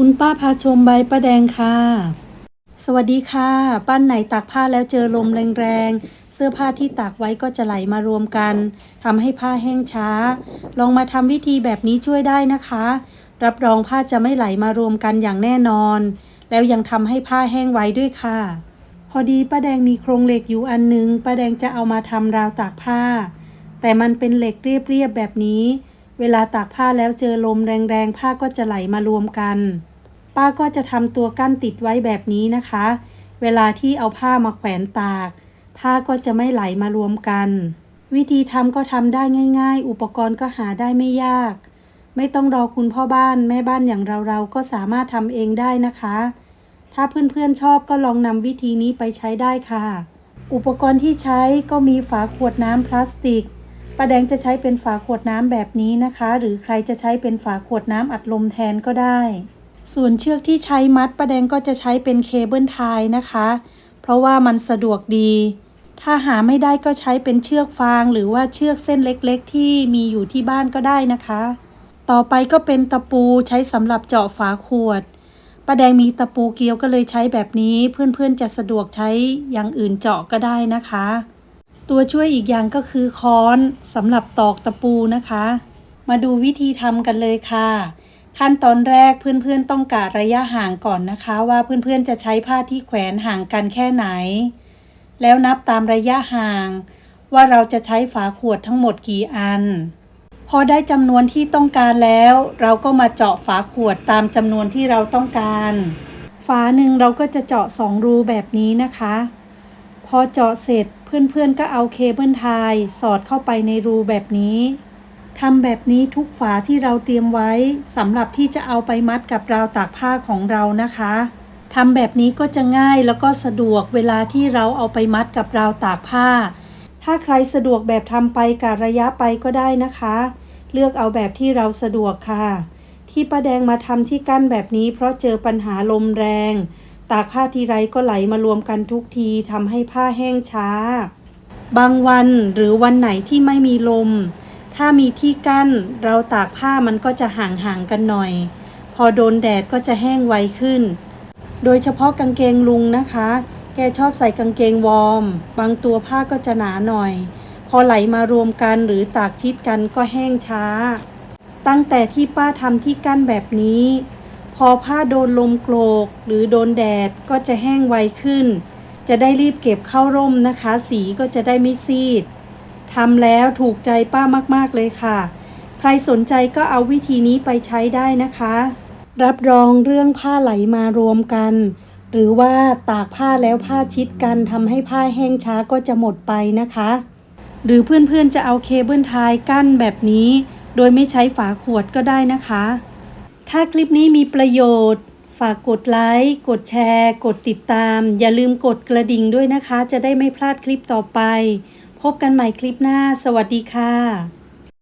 คุณป้าพาชมใบประแดงค่ะ สวัสดีค่ะ ปั้นไหนตากผ้าแล้วเจอลมแรงๆ เสื้อผ้าที่ตากไว้ก็จะไหลมารวมกันทำให้ผ้าแห้งช้า ลองมาทำวิธีแบบนี้ช่วยได้นะคะ รับรองผ้าจะไม่ไหลมารวมกันอย่างแน่นอน แล้วยังทำให้ผ้าแห้งไว้ด้วยค่ะ พอดีป้าแดงมีโครงเหล็กอยู่อันนึงป้าแดงจะเอามาทำราวตากผ้า แต่มันเป็นเหล็กเรียบๆแบบนี้ เวลาตากผ้าแล้วเจอลมแรงๆ ผ้าก็จะไหลมารวมกัน ป้าก็จะทำตัวกั้นติดไว้แบบนี้นะคะ เวลาที่เอาผ้ามาแขวนตาก ผ้าก็จะไม่ไหลมารวมกัน วิธีทำก็ทำได้ง่าย ๆ อุปกรณ์ก็หาได้ไม่ยาก ไม่ต้องรอคุณพ่อบ้านแม่บ้านอย่างเราๆก็สามารถทำเองได้นะคะ ถ้าเพื่อนๆชอบก็ลองนำวิธีนี้ไปใช้ได้ค่ะ อุปกรณ์ที่ใช้ก็มีฝาขวดน้ำพลาสติก ป้าแดงจะใช้เป็นฝาขวดน้ำแบบนี้นะคะ หรือใครจะใช้เป็นฝาขวดน้ำอัดลมแทนก็ได้ ส่วนเชือกที่ใช้มัดป้าแดงก็จะใช้เป็นเคเบิลไทยนะคะ เพราะว่ามันสะดวกดี ถ้าหาไม่ได้ก็ใช้เป็นเชือกฟาง หรือว่าเชือกเส้นเล็กๆ ที่มีอยู่ที่บ้านก็ได้นะคะ ต่อไปก็เป็นตะปูใช้สำหรับเจาะฝาขวดป้าแดงมีตะปูเกลียวก็เลยใช้แบบนี้ เพื่อนๆจะสะดวกใช้อย่างอื่นเจาะก็ได้นะคะ ตัวช่วยอีกอย่างก็คือค้อนสำหรับตอกตะปูนะคะ มาดูวิธีทำกันเลยค่ะ ขั้นตอนแรกเพื่อนๆต้องกะระยะห่างก่อนนะคะ ว่าเพื่อนๆจะใช้ผ้าที่แขวนห่างกันแค่ไหน แล้วนับตามระยะห่าง ว่าเราจะใช้ฝาขวดทั้งหมดกี่อัน พอได้จำนวนที่ต้องการแล้ว เราก็มาเจาะฝาขวดตามจำนวนที่เราต้องการ ฝาหนึ่งเราก็จะเจาะสองรูแบบนี้นะคะ พอเจาะเสร็จเพื่อนๆก็เอาเคเบิลไทยสอดเข้าไปในรูแบบนี้ทำแบบนี้ทุกฝาที่เราเตรียมไว้สำหรับที่จะเอาไปมัดกับราวตากผ้าของเรานะคะทำแบบนี้ก็จะง่ายแล้วก็สะดวกเวลาที่เราเอาไปมัดกับราวตากผ้า ถ้าใครสะดวกแบบทำไปกะระยะไปก็ได้นะคะ เลือกเอาแบบที่เราสะดวกค่ะ ที่ป้าแดงมาทำที่กั้นแบบนี้เพราะเจอปัญหาลมแรง ตากผ้าทีไรก็ไหลมารวมกันทุกทีทำให้ผ้าแห้งช้า บางวันหรือวันไหนที่ไม่มีลม ถ้ามีที่กั้น เราตากผ้ามันก็จะห่างๆกันหน่อย พอโดนแดดก็จะแห้งไวขึ้น โดยเฉพาะกางเกงลุงนะคะ แกชอบใส่กางเกงวอร์ม บางตัวผ้าก็จะหนาหน่อย พอไหลมารวมกันหรือตากชิดกันก็แห้งช้า ตั้งแต่ที่ป้าทำที่กั้นแบบนี้ พอผ้าโดนลมโกรกหรือโดนแดดก็จะแห้งไวขึ้น จะได้รีบเก็บเข้าร่มนะคะ สีก็จะได้ไม่ซีดทำแล้วถูกใจป้ามากๆเลยค่ะ ใครสนใจก็เอาวิธีนี้ไปใช้ได้นะคะ รับรองเรื่องผ้าไหลมารวมกัน หรือว่าตากผ้าแล้วผ้าชิดกันทำให้ผ้าแห้งช้าก็จะหมดไปนะคะ หรือเพื่อนๆจะเอาเคเบิลไทยกั้นแบบนี้ โดยไม่ใช้ฝาขวดก็ได้นะคะ ถ้าคลิปนี้มีประโยชน์ ฝากกดไลค์ กดแชร์ กดติดตาม อย่าลืมกดกระดิ่งด้วยนะคะ จะได้ไม่พลาดคลิปต่อไป พบกันใหม่คลิปหน้า สวัสดีค่ะ